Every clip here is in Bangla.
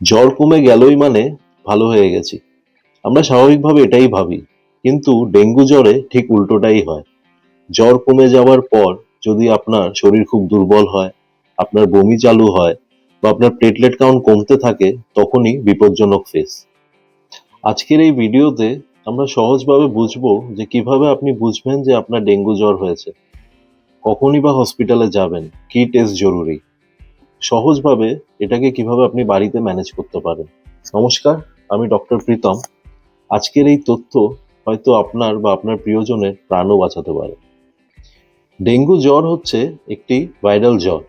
জ্বর কমে গেলই মানে ভালো হয়ে গেছি। আমরা স্বাভাবিকভাবে এটাই ভাবি, কিন্তু ডেঙ্গু জ্বরে ঠিক উল্টোটাই হয়। জ্বর কমে যাওয়ার পর যদি আপনার শরীর খুব দুর্বল হয়, আপনার বমি চালু হয় বা আপনার প্লেটলেট কাউন্ট কমতে থাকে, তখনই বিপজ্জনক ফেস আজকের এই ভিডিওতে আমরা সহজভাবে বুঝব যে কীভাবে আপনি বুঝবেন যে আপনার ডেঙ্গু জ্বর হয়েছে। কখনই বা হসপিটালে যাবেন, কি টেস্ট জরুরি? সহজভাবে এটাকে কীভাবে আপনি বাড়িতে ম্যানেজ করতে পারেন। নমস্কার, আমি ডক্টর প্রীতম। আজকের এই তথ্য হয়তো আপনার বা আপনার প্রিয়জনের প্রাণও বাঁচাতে পারে। ডেঙ্গু জ্বর হচ্ছে একটি ভাইরাল জ্বর।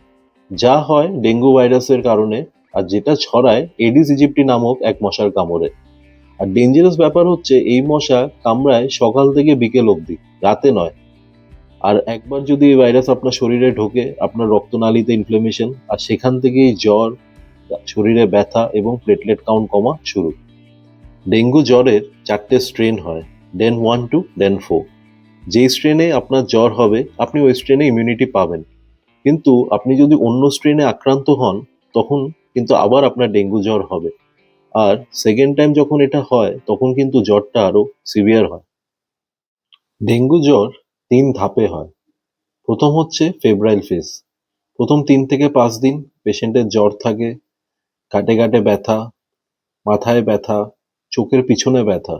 যা হয় ডেঙ্গু ভাইরাসের কারণে আর যেটা ছড়ায় এডিস ইজিপ্টি নামক এক মশার কামড়ে। আর ডেঞ্জারাস ব্যাপার হচ্ছে এই মশা কামড়ায় সকাল থেকে বিকেল অবধি, রাতে নয়। আর একবার যদি এই ভাইরাস আপনার শরীরে ঢোকে, আপনার রক্তনালীতে ইনফ্লেমেশন আর সেখান থেকেই জ্বর, শরীরে ব্যথা এবং প্লেটলেট কাউন্ট কমা শুরু। ডেঙ্গু জ্বরের চারটে স্ট্রেন হয় DEN one two DEN four যেই স্ট্রেনে আপনার জ্বর হবে, আপনি ওই স্ট্রেনে ইমিউনিটি পাবেন। কিন্তু আপনি যদি অন্য স্ট্রেনে আক্রান্ত হন, তখন কিন্তু আবার আপনার ডেঙ্গু জ্বর হবে। আর সেকেন্ড টাইম যখন এটা হয়, তখন কিন্তু জ্বরটা আরও সিভিয়ার হয়। ডেঙ্গু জ্বর তিন ধাপে হয়। প্রথম হচ্ছে ফেব্রাইল ফেজ প্রথম তিন থেকে পাঁচ দিন পেশেন্টের জ্বর থাকে কাটে কাটে ব্যথা, মাথায় ব্যথা, চোখের পিছনে ব্যথা।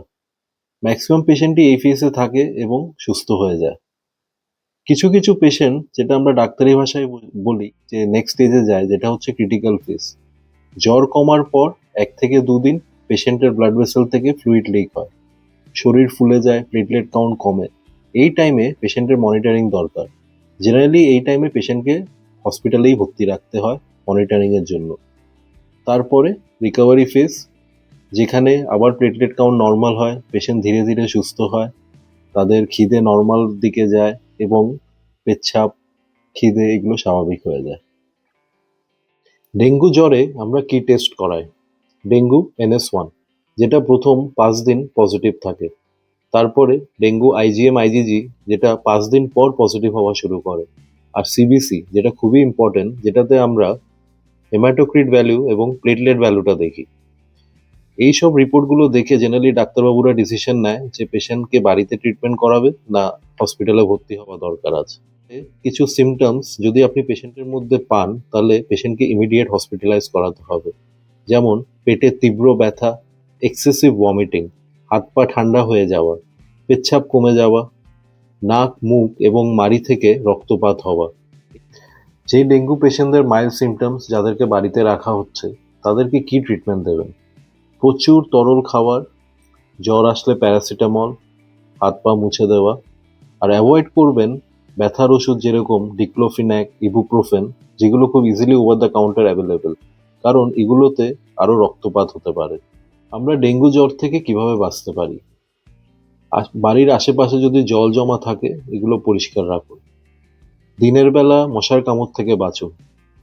ম্যাক্সিমাম পেশেন্টই এই ফেজে থাকে এবং সুস্থ হয়ে যায়। কিছু কিছু পেশেন্ট যেটা আমরা ডাক্তারি ভাষায় বল- বলি, যে নেক্সট স্টেজে যায়, যেটা হচ্ছে ক্রিটিক্যাল ফেজ জ্বর কমার পর এক থেকে দুদিন পেশেন্টের ব্লাড ভেসেল থেকে ফ্লুইড লিক হয়। শরীর ফুলে যায় প্লেটলেট কাউন্ট কমে। এই টাইমে পেশেন্টের মনিটরিং দরকার। জেনারেলি এই টাইমে পেশেন্টকে হসপিটালেই ভর্তি রাখতে হয় মনিটরিং এর জন্য। তারপরে রিকভারি ফেজ যেখানে আবার প্লেটলেট কাউন্ট নর্মাল হয় পেশেন্ট ধীরে ধীরে সুস্থ হয়, তাদের খিদে নর্মাল দিকে যায় এবং পেচ্ছাপ খিদে এগুলো স্বাভাবিক হয়ে যায়। ডেঙ্গু জ্বরে আমরা কি টেস্ট করাই? ডেঙ্গু এনএস ওয়ান যেটা প্রথম পাঁচ দিন পজিটিভ থাকে। তারপরে ডেঙ্গু আইজিএম আইজিজি যেটা পাঁচ দিন পর পজিটিভ হওয়া শুরু করে। আর সিবিসি যেটা খুবই ইম্পর্টেন্ট যেটাতে আমরা হেমাটোক্রিট ভ্যালু এবং প্লেটলেট ভ্যালুটা দেখি। এই সব রিপোর্টগুলো দেখে জেনারেলি ডাক্তারবাবুরা ডিসিশন নেয় যে পেশেন্টকে বাড়িতে ট্রিটমেন্ট করাবে না হসপিটালে ভর্তি হওয়া দরকার আছে। কিছু সিমটমস যদি আপনি পেশেন্টের মধ্যে পান, তাহলে পেশেন্টকে ইমিডিয়েট হসপিটালাইজ করাতে হবে। যেমন পেটে তীব্র ব্যথা এক্সেসিভ ভমিটিং হাত পা ঠান্ডা হয়ে যাওয়া, পেচ্ছাপ কমে যাওয়া, নাক, মুখ এবং মাড়ি থেকে রক্তপাত হওয়া। যেই ডেঙ্গু পেশেন্টদের মাইল্ড সিমটমস যাদেরকে বাড়িতে রাখা হচ্ছে, তাদেরকে কি ট্রিটমেন্ট দেবেন? প্রচুর তরল খাবার, জ্বর আসলে প্যারাসিটামল হাত পা মুছে দেওয়া, আর অ্যাভয়েড করবেন ব্যথার ওষুধ যেরকম ডিক্লোফিন্যাক ইবুপ্রোফেন যেগুলো খুব easily over the counter available কারণ এগুলোতে আরও রক্তপাত হতে পারে। আমরা ডেঙ্গু জ্বর থেকে কীভাবে বাঁচতে পারি? বাড়ির আশেপাশে যদি জল জমা থাকে, এগুলো পরিষ্কার রাখুন। দিনের বেলা মশার কামড় থেকে বাঁচুন।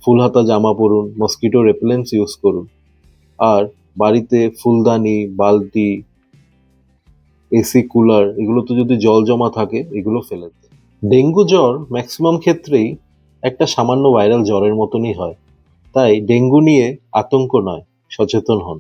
ফুল হাতা জামা পরুন মসকিটো রেপেলেন্স ইউজ করুন। আর বাড়িতে ফুলদানি, বালতি, এসি কুলার, এগুলোতে যদি জল জমা থাকে, এগুলো ফেলে দিন। ডেঙ্গু জ্বর ম্যাক্সিমাম ক্ষেত্রেই একটা সামান্য ভাইরাল জ্বরের মতনই হয়। তাই ডেঙ্গু নিয়ে আতঙ্ক নয়, সচেতন হন।